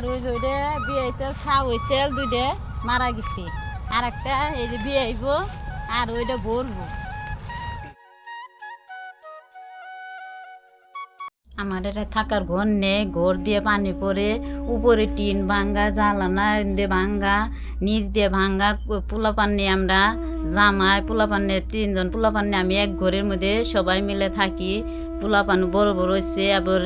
আর ওই যে ওইটা বিয়ে হয়েছে দুই দে দুইটা মারা গেছে। আর একটা এই যে বিয়ে হইব, আর ওইটা ভরবো আমার এটা থাকার ঘর নেই, ঘর দিয়ে পানি পড়ে, উপরে টিন ভাঙ্গা, জ্বালানা দিয়ে ভাঙ্গা, নিচ দিয়ে ভাঙ্গা পোলা পানি আমরা জামাই, পোলা পানি তিনজন, পোলা পানি আমি এক ঘরের মধ্যে সবাই মিলে থাকি। পোলা পানি বড় বড় হচ্ছে আবার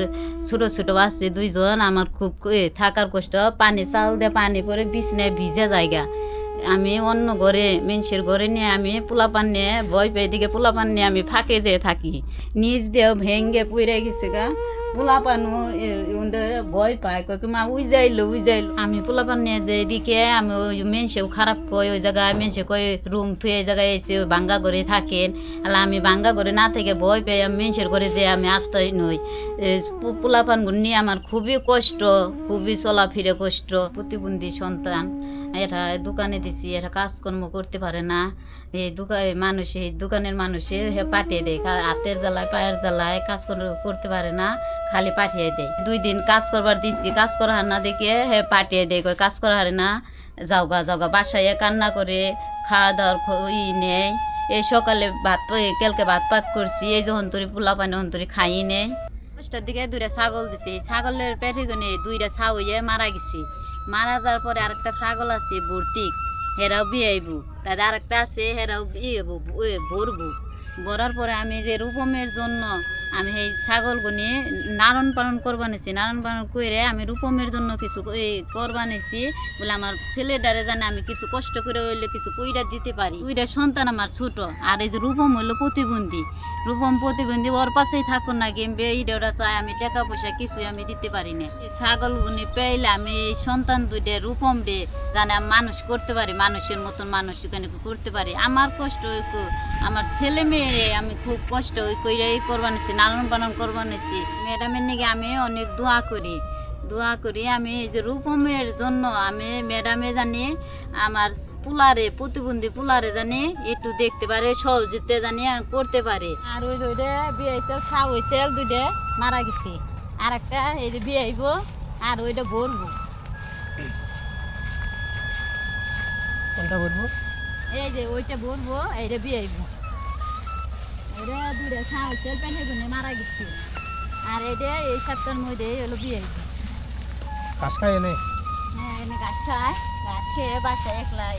ছোট ছোট আছে দুইজন, আমার খুব থাকার কষ্ট, পানি চাল দিয়ে পানি পরে বিছনায় ভিজে জায়গা। আমি অন্য ঘরে মানুষের ঘরে নিয়ে আমি পোলা পান নিয়ে ভয় পেয়ে দিকে পোলা পান নিয়ে আমি ফাঁকে যেয়ে থাকি। নিজ দেহ ভেঙ্গে পুড়ে গেছে গা। পোলা পানু ভয় পায়, কয় কি, মা, উই যাইলো উই যাইলো। আমি পোলা পান নিয়ে যে এদিকে আমি ওই মেনসেও খারাপ কয়, ওই জায়গায় মেনসে কয়, রুম থুয়ে জায়গায় এসে ভাঙ্গা ঘরে থাকেন। আলা আমি ভাঙ্গা ঘরে না থেকে ভয় পেয়ে আমি মেনসের ঘরে যে আমি আসতেই নই। পোলা পান নিয়ে আমার খুবই কষ্ট, খুবই চলাফিরে কষ্ট। প্রতিবন্ধী সন্তান। এরা দোকানে দিছি, এরা কাজকর্ম করতে পারে না। এই দোকান মানুষ, এই দোকানের মানুষে পাঠিয়ে দেয় হাতের জ্বালায়, পায়ের জ্বালায় কাজকর্ম করতে পারে না, খালি পাঠিয়ে দেয়। দুই দিন কাজ করবার দিচ্ছি কাজ করা না দেখে হে পাঠিয়ে দেয় কাজ করা হারে না যাওগা যাওগা বাসায় কান্না করে খাওয়া দাওয়ার ই নেই। এই সকালে ভাত কালকে ভাত পাক করছি, এই যখন তোর পোলা পানি অন্তরি খাই দশটার দিকে দুইটা ছাগল দিছে ছাগলের পেটে গনে দুইটা ছাউ হয়ে মারা গেছে। মারা যাওয়ার পরে আরেকটা ছাগল আছে ভর্তিক হেরাও বিয়াইব তাদের আরেকটা আছে, হেরাও বিয়েব ভরবো। ভরার পরে আমি যে রূপমের জন্য আমি এই ছাগলগুনি নারণ পালন করবা নিছি নারণ পালন করে আমি রূপমের জন্য কিছু করবা নিছি বলে আমার ছেলেটারে জানে আমি কিছু কষ্ট করে হইলে কিছু কইরা দিতে পারি। দুইটা সন্তান আমার ছোট। আর এই যে রূপম হইল প্রতিবন্ধী। রূপম প্রতিবন্ধী ওর পাশেই থাকুন না এইটা ওরা চায়, আমি টাকা পয়সা কিছুই আমি দিতে পারি না। ছাগলগুনি পেলে আমি এই সন্তান দুইটা রূপম রে জানে মানুষ করতে পারি, মানুষের মতন মানুষ এখানে করতে পারি। আমার কষ্ট আমার ছেলে মেয়ে আমি খুব কষ্ট কইরা এই করবা নিছি লালন পালন করবা নিছি। ম্যাডামের নাকি আমি অনেক দোয়া করি। দোয়া করি আমি এই যে রূপমের জন্য আমি ম্যাডামে জানি আমার পুলারে প্রতিবন্ধী পুলারে জানি একটু দেখতে পারে সহযোগিতা জানি করতে পারে। আর ওই যে ওইটা বিয়ে হয়েছে দুইটা মারা গেছে। আর একটা এই যে বিয়ে আইব আর ওইটা ভরবো কোনটা বলব? এই যে ওইটা ভরবো এইটা বিয়ে আইব দূরে ছা হয়েছে পেটে গুনে মারা গেছে। আর এইটা এই সপ্তাহের মধ্যে এলো বিয়ে। হয়েছে কাজ খায় এনে? হ্যাঁ এনে ঘাস খায় ঘাস খেয়ে বাসায় একলাই।